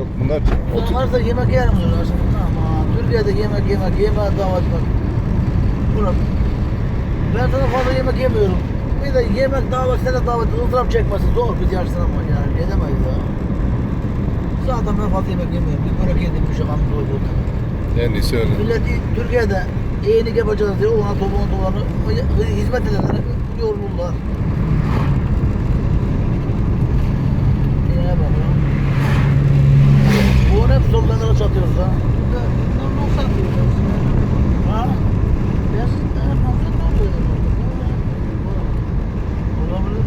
yok. Bunlar Otur. Varsa yemek yerim diyorlar. Ama Türkiye'de yemek yemek yemeğe davet var. Ulan ben sana fazla yemek yemiyorum. Bir de yemek davet sana davet ızdırap çekmesi zor biz yaşlılar ama yani yedemeyiz ya. Zaten ben fazla yemek yemiyorum. Bir börek yedim bir şey kanım doyurdu. en iyisi öyle. Millet Türkiye'de iyilik yapacağız diye ona topuğuna topuğuna hizmet edenlere yorulurlar. Yine bak ya. Bu hep soldanlara çatıyoruz ha. Ha? Biraz daha fazla ne oluyor? Olabilir.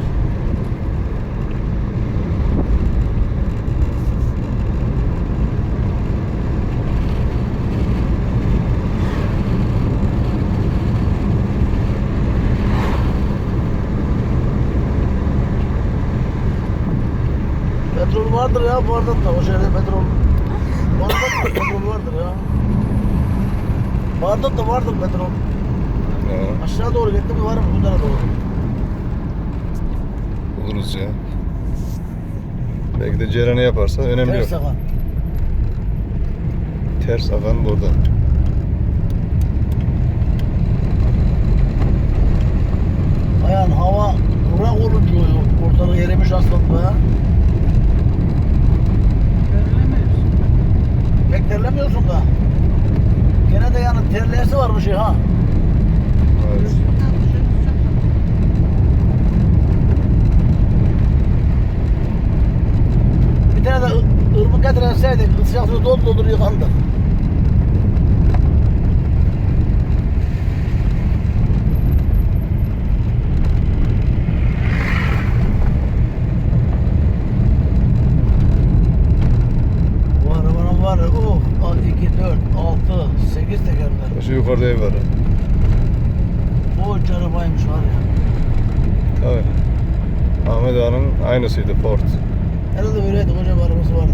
Petrol vardır ya Bağdat'ta. O şehirde petrol. Bağdat'ta petrol vardır ya. Bağdat'ta vardır petrol. Ha, Aşağı doğru gittim mi varım bu tarafa doğru. buluruz ya. Belki de Ceren'e yaparsa önemli Ters yok. sakan. Ters akan burada. Bir tane de ı- ırmak getirseydik sıcak su doldu doldur yıkandık. Bu arabanın var ya oh 2, 4, 6, 8 tekerler. Şu yukarıda ev var. ha. O arabaymış var ya. Tabii. Ahmet Ağa'nın aynısıydı Ford. Herhalde böyleydi koca bir arabası vardı.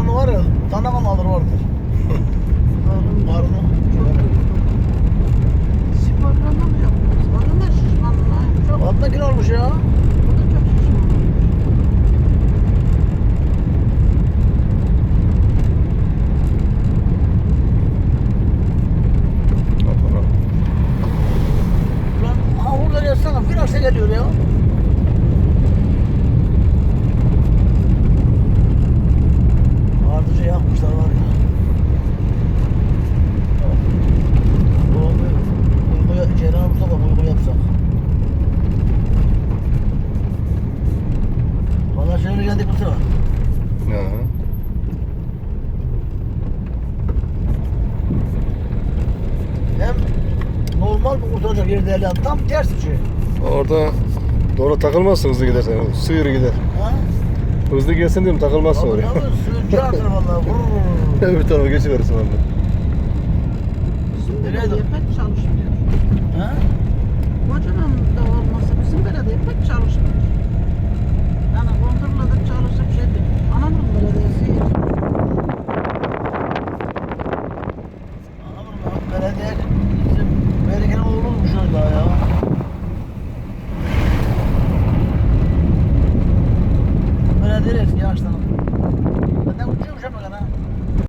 Karnı var ya, tanıkan alır vardır. Hem normal bir kurtaracak yer değil yani tam ters şey. Orada doğru takılmazsın hızlı gidersen. Sıyır gider. Ha? Hızlı gelsin diyorum takılmazsın Abi, oraya. abi suyun çarpsın valla. Öbür tarafa geçiverirsin. Bizim belediye pek çalışmıyor. Ha? Belediye eski